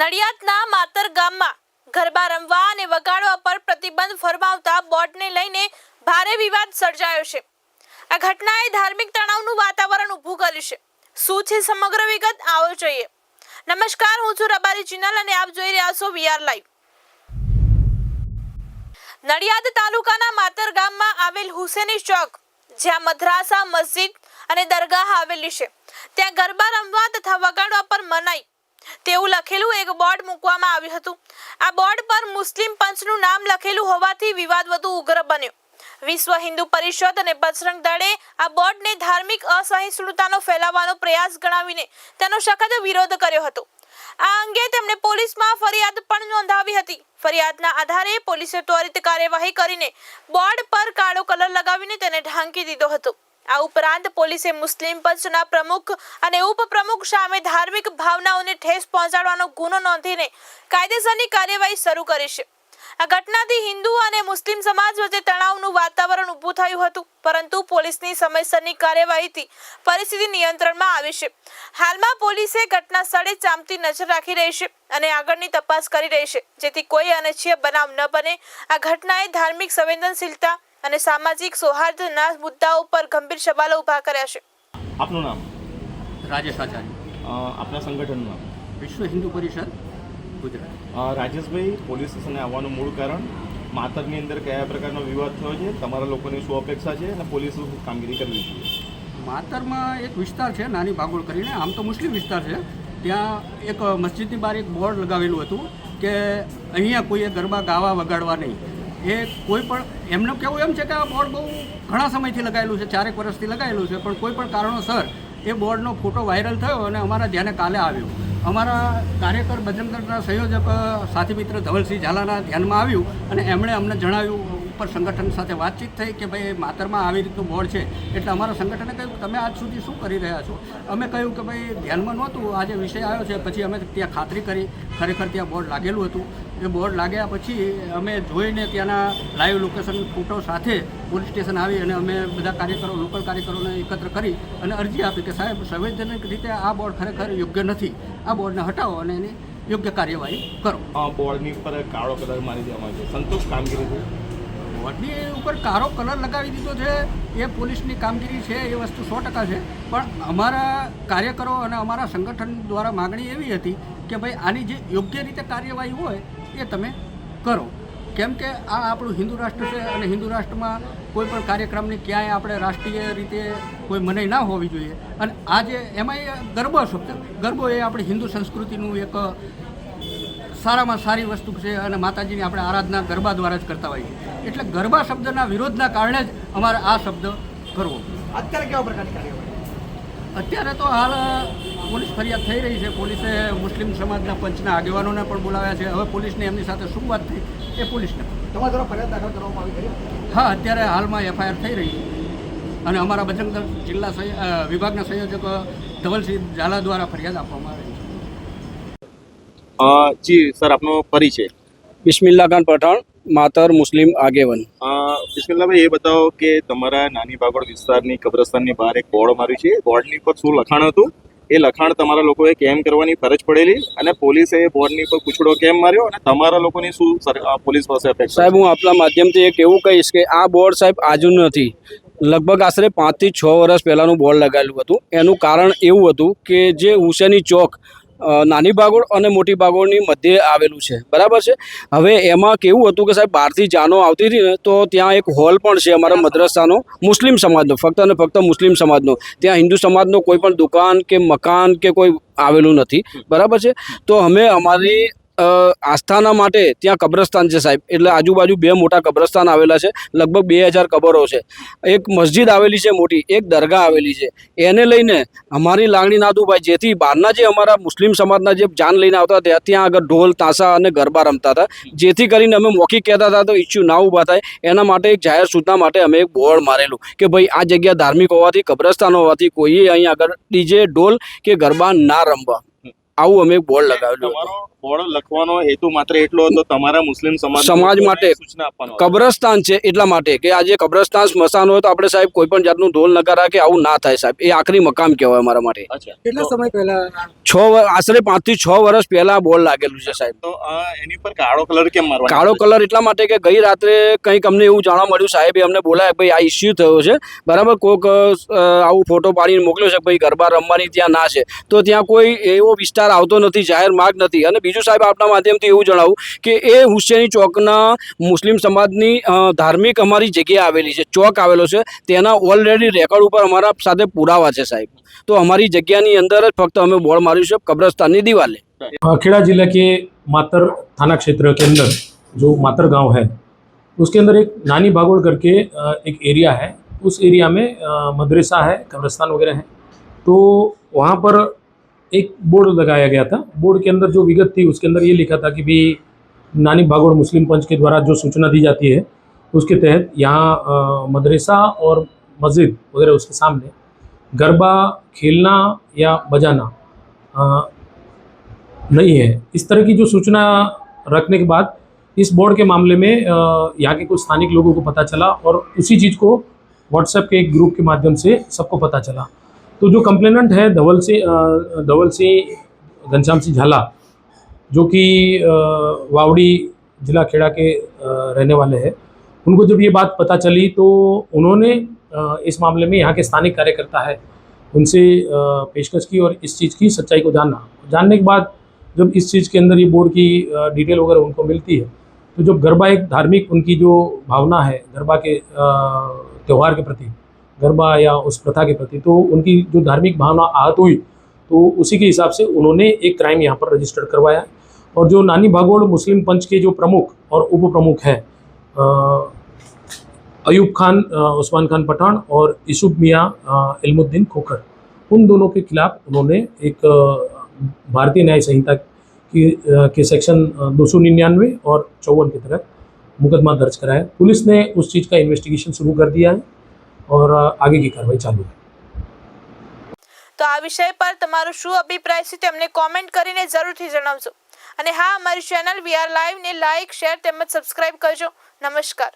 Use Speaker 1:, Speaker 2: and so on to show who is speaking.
Speaker 1: નડિયાદના માતર ગામમાં ગરબા રમવા અને વગાડવા પર પ્રતિબંધ ફરમાવતા બોર્ડને લઈને ભારે વિવાદ સર્જાયો છે. આ ઘટનાએ ધાર્મિક તણાવનું વાતાવરણ ઊભું કર્યું છે. શું છે સમગ્ર વિગત આવો જોઈએ. નમસ્કાર, હું છું રબારી ચિનલ અને આપ જોઈ રહ્યા છો વીઆર લાઈવ. નડિયાદ તાલુકાના માતર ગામમાં આવેલ હુસેની ચોક, જ્યાં મદ્રાસા મસ્જિદ અને દરગાહ આવેલી છે. ત્યાં ગરબા રમવા તથા વગાડવા પર મનાઈ તેવું લખેલું એક બોર્ડ મૂકવામાં આવ્યું હતું. આ બોર્ડ પર મુસ્લિમ પંચનું નામ લખેલું હોવાથી વિવાદ વધુ ઉગ્ર બન્યો. વિશ્વ હિન્દુ પરિષદ અને બજરંગ દળે આ બોર્ડને ધાર્મિક અસહિષ્ણુતાનો ફેલાવવાનો પ્રયાસ ગણાવીને તેનો સખત વિરોધ કર્યો હતો. આ અંગે તેમણે પોલીસમાં ફરિયાદ પણ નોંધાવી હતી. ફરિયાદના આધારે પોલીસે ત્વરિત કાર્યવાહી કરીને બોર્ડ પર કાળો કલર લગાવીને તેને ઢાંકી દીધો હતો. આ ઉપરાંત પોલીસે મુસ્લિમ પંચના પ્રમુખ અને ઉપપ્રમુખ સામે ધાર્મિક ભાવનાઓને ઠેસ પહોંચાડવાનો ગુનો નોંધીને કાયદેસરની કાર્યવાહી શરૂ કરી છે. આ ઘટનાથી હિન્દુ અને મુસ્લિમ સમાજ વચ્ચે તણાવનું વાતાવરણ ઊભું થયું હતું પરંતુ પોલીસની સમયસરની કાર્યવાહીથી પરિસ્થિતિ નિયંત્રણમાં આવી છે. હાલમાં પોલીસે ઘટના સ્થળે ચાંપતી નજર રાખી રહી છે અને આગળની તપાસ કરી રહી છે જેથી કોઈ અનિચ્છીય બનાવ ન બને. આ ઘટનાએ ધાર્મિક સંવેદનશીલતા અને સામાજિક સૌહાર્દના મુદ્દાઓ પર ગંભીર સવાલો ઊભા કર્યા છે.
Speaker 2: આપનું નામ?
Speaker 3: રાજેશ આચાર્ય.
Speaker 2: આપના સંગઠનનું નામ?
Speaker 3: વિશ્વ હિન્દુ પરિષદ ગુજરાત.
Speaker 2: રાજેશભાઈ, પોલીસ સ્ટેશને આવવાનું મૂળ કારણ. માતરની અંદર કયા પ્રકારનો વિવાદ થયો છે? તમારા લોકોની શું અપેક્ષા છે? અને પોલીસ શું કામગીરી કરવી જોઈએ?
Speaker 3: માતરમાં એક વિસ્તાર છે, નાની ભાગોળ કરીને. આમ તો મુસ્લિમ વિસ્તાર છે. ત્યાં એક મસ્જિદની બહાર એક બોર્ડ લગાવેલું હતું કે અહીંયા કોઈએ ગરબા ગાવા વગાડવા નહીં. એ કોઈ પણ, એમનું કહેવું એમ છે કે આ બોર્ડ બહુ ઘણા સમયથી લગાવેલું છે, ચારેક વર્ષથી લગાવેલું છે, પણ કોઈ પણ કારણોસર એ બોર્ડનો ફોટો વાયરલ થયો અને અમારા ધ્યાને કાલે આવ્યો. અમારા કાર્યકર બજરંગદળના સંયોજક સાથી મિત્ર ધવલસિંહ ઝાલાના ધ્યાનમાં આવ્યું અને એમણે અમને જણાવ્યું ઉપર સંગઠન સાથે વાતચીત થઈ કે ભાઈ, માતરમાં આવી રીતનું બોર્ડ છે. એટલે અમારા સંગઠને કહ્યું, તમે આજ સુધી શું કરી રહ્યા છો? અમે કહ્યું કે ભાઈ, ધ્યાનમાં નહોતું. આજે વિષય આવ્યો છે. પછી અમે ત્યાં ખાતરી કરી. ખરેખર ત્યાં બોર્ડ લાગેલું હતું. એ બોર્ડ લાગ્યા પછી અમે જોઈને ત્યાંના લાઈવ લોકેશન ફોટો સાથે પોલીસ સ્ટેશન આવી અને અમે બધા કાર્યકરો, લોકલ કાર્યકરોને એકત્ર કરી અને અરજી આપી કે સાહેબ સંવૈધાનિક રીતે આ બોર્ડ ખરેખર યોગ્ય નથી. આ બોર્ડને હટાવો અને એની યોગ્ય કાર્યવાહી કરો.
Speaker 2: બોર્ડની ઉપર કાળો કલર મારી દેવામાં આવ્યો સંતોષ કામગીરી
Speaker 3: બોર્ડની ઉપર કાળો કલર લગાવી દીધો છે, એ પોલીસની કામગીરી છે, એ વસ્તુ સો ટકા છે. પણ અમારા કાર્યકરો અને અમારા સંગઠન દ્વારા માગણી એવી હતી કે ભાઈ આની જે યોગ્ય રીતે કાર્યવાહી હોય, એ તમે કરો. કેમ કે આ આપણું હિન્દુ રાષ્ટ્ર છે અને હિન્દુ રાષ્ટ્રમાં કોઈ પણ કાર્યક્રમની ક્યાંય આપણે રાષ્ટ્રીય રીતે કોઈ મનાઈ ના હોવી જોઈએ. અને આજે એમાંય ગરબા શબ્દ ગરબો એ આપણી હિન્દુ સંસ્કૃતિનું એક સારામાં સારી વસ્તુ છે અને માતાજીની આપણે આરાધના ગરબા દ્વારા જ કરતા હોઈએ એટલે ગરબા શબ્દના વિરોધના કારણે જ અમારે આ શબ્દ કરવો.
Speaker 4: અત્યારે કેવા પ્રકારની કાર્યવાહી?
Speaker 3: અત્યારે તો હાલ પોલીસ ફરિયાદ થઈ રહી છે. પોલીસે મુસ્લિમ સમાજના પંચના આગેવાનોને પણ બોલાવ્યા છે. હવે પોલીસને એમની સાથે શું વાત થઈ એ પોલીસને
Speaker 4: તમારા દ્વારા ફરિયાદ દાખલ કરવામાં આવી ખરી?
Speaker 3: હા અત્યારે હાલમાં એફઆઈઆર થઈ રહી છે. અને અમારા બજરંગ જિલ્લા વિભાગના સંયોજક ધવલસિંહ ઝાલા દ્વારા ફરિયાદ આપવામાં આવી
Speaker 2: જી સર આપનો પરિચય.
Speaker 5: બિસ્મિલ્લા ખાન પઠાણ માતર મુસ્લિમ આગેવન.
Speaker 2: બિસ્મિલ્લાભાઈ એ બતાવો કે તમારા નાની બાગોળ વિસ્તારની કબ્રસ્તાનની બહાર એક બોર્ડ માર્યું છે. બોર્ડની પર શું લખાણ હતું? એ લખાણ તમારા લોકોએ કેમ કરવાની ફરજ પડેલી? અને પોલીસે એ બોર્ડની પર પૂછડો કેમ માર્યો? અને તમારા લોકોની શું પોલીસ પાસે અપેક્ષા
Speaker 5: સાહેબ હું આપના માધ્યમથી એક એવું કહીશ કે આ બોર્ડ સાહેબ આજનું નથી. લગભગ આશરે પાંચથી છ વર્ષ પહેલાંનું બોર્ડ લગાવેલું હતું. એનું કારણ એવું હતું કે જે હુસેની ચોક નાની ભાગોળ અને મોટી બાગોળની મધ્યે આવેલું છે. બરાબર છે? હવે એમાં કેવું હતું કે સાહેબ, બહારથી જાનો આવતી હતી ને, તો ત્યાં એક હોલ પણ છે અમારા મદ્રસાનો, મુસ્લિમ સમાજનો, ફક્ત અને ફક્ત મુસ્લિમ સમાજનો. ત્યાં હિન્દુ સમાજનો કોઈ પણ દુકાન કે મકાન કે કોઈ આવેલું નથી. બરાબર છે? તો અમે અમારી આસ્થાના માટે ત્યાં કબ્રસ્તાન છે સાહેબ. એટલે આજુબાજુ બે મોટા કબ્રસ્તાન આવેલા છે. લગભગ બે હજાર કબરો છે. એક મસ્જિદ આવેલી છે મોટી, એક દરગાહ આવેલી છે. એને લઈને અમારી લાગણી ના દુભાઈ જેથી બહારના જે અમારા મુસ્લિમ સમાજના જે જાન લઈને આવતા હતા, ત્યાં આગળ ઢોલ, તાંસા અને ગરબા રમતા હતા. જેથી કરીને અમે મોખી કહેતા હતા, તો ઇચ્યુ ના ઊભા થાય. એના માટે એક જાહેર સૂચના માટે અમે એક બોર્ડ મારેલું કે ભાઈ, આ જગ્યા ધાર્મિક હોવાથી, કબ્રસ્તાન હોવાથી કોઈએ અહીં આગળ ડીજે, ઢોલ કે ગરબા ના રમવા. આવું અમે બોર્ડ લગાવેલું
Speaker 2: બોર્ડ લખવાનો હેતુ માત્ર એટલો હતો તમારા મુસ્લિમ સમાજ
Speaker 5: સમાજ માટે
Speaker 2: સૂચના આપવાનો
Speaker 5: કબ્રસ્તાન છે એટલા માટે કે આજે કબ્રસ્તાન સ્મશાન હોય તો આપણે સાહેબ કોઈ પણ જાતનું ઢોલ નગારા કે આવું ના થાય સાહેબ. એ આખરી મકામ કહેવાય અમારા માટે.
Speaker 4: કેટલા સમય પહેલા
Speaker 5: છ આશરે પાંચથી છ વર્ષ પહેલા બોર્ડ લાગેલું છે સાહેબ.
Speaker 2: તો એની પર કાળો કલર કેમ મારવા
Speaker 5: કાળો કલર એટલા માટે કે ગઈ રાત્રે કંઈક અમને એવું જાણવા મળ્યું સાહેબે અમને બોલાય ભાઈ આ ઇસ્યુ થયો છે. બરાબર? કોક આવું ફોટો પાડીને મોકલ્યો છે ભાઈ ગરબા રમવાની ત્યાં ના છે. તો ત્યાં કોઈ એવો વિસ્તાર આવતો નથી જાહેર માર્ગ નથી અને બીજું સાહેબ આપના માધ્યમથી એવું જણાવું કે એ હુસેની ચોકના મુસ્લિમ સમાજની અ, ધાર્મિક અમારી જગ્યા આવેલી છે ચોક આવેલો છે તેના ઓલરેડી રેકોર્ડ ઉપર અમારા સાથે પુરાવા છે સાહેબ તો અમારી જગ્યાની અંદર જ ફક્ત અમે બોર્ડ માર્યું છે કબ્રસ્તાનની દિવાલે
Speaker 6: अ, खेड़ा जिला के मातर थाना क्षेत्र के अंदर जो मातर गांव है उसके अंदर एक नानी बागोड़ करके अ, एक एरिया है उस एरिया में अ, मदरसा है कब्रस्तान वगैरह है तो वहाँ पर एक बोर्ड लगाया गया था। बोर्ड के अंदर जो विगत थी उसके अंदर ये लिखा था कि भी नानी बागोड़ मुस्लिम पंच के द्वारा जो सूचना दी जाती है उसके तहत यहाँ मदरसा और मस्जिद वगैरह उसके सामने गरबा खेलना या बजाना अ, नहीं है। इस तरह की जो सूचना रखने के बाद इस बोर्ड के मामले में यहाँ के कुछ स्थानिक लोगों को पता चला और उसी चीज़ को व्हाट्सएप के एक ग्रुप के माध्यम से सबको पता चला। तो जो कंप्लेनेंट है धवल सिंह धवल सिंह घनश्याम सिंह झाला, जो कि वावड़ी जिला खेड़ा के रहने वाले हैं, उनको जब ये बात पता चली तो उन्होंने इस मामले में यहाँ के स्थानिक कार्यकर्ता है, उनसे पेशकश की और इस चीज़ की सच्चाई को जानना। जानने के बाद जब इस चीज़ के अंदर ये बोर्ड की डिटेल वगैरह उनको मिलती है तो जब गरबा एक धार्मिक उनकी जो भावना है, गरबा के त्यौहार के प्रति गरबा या उस प्रथा के प्रति तो उनकी जो धार्मिक भावना आहत हुई तो उसी के हिसाब से उन्होंने एक क्राइम यहाँ पर रजिस्टर्ड करवाया और जो नानी भागोड़ मुस्लिम पंच के जो प्रमुख और उप प्रमुख हैं अयूब खान उस्मान खान पठान और यूसुफ मियाँ इल्मुद्दीन खोखर, उन दोनों के खिलाफ उन्होंने एक भारतीय न्याय संहिता की के सेक्शन दो सौ निन्यानवे और चौवन के तहत मुकदमा दर्ज कराया। पुलिस ने उस चीज़ का इन्वेस्टिगेशन शुरू कर दिया है। और अ, आगे की कार्रवाई चालू है
Speaker 1: તો આ વિષય પર તમારો શું અભિપ્રાય છે તેમને કોમેન્ટ કરીને જરૂરથી જણાવજો અને હા અમારી ચેનલ વી આર લાઈવ ને લાઈક શેર તેમજ સબસ્ક્રાઇબ કરજો નમસ્કાર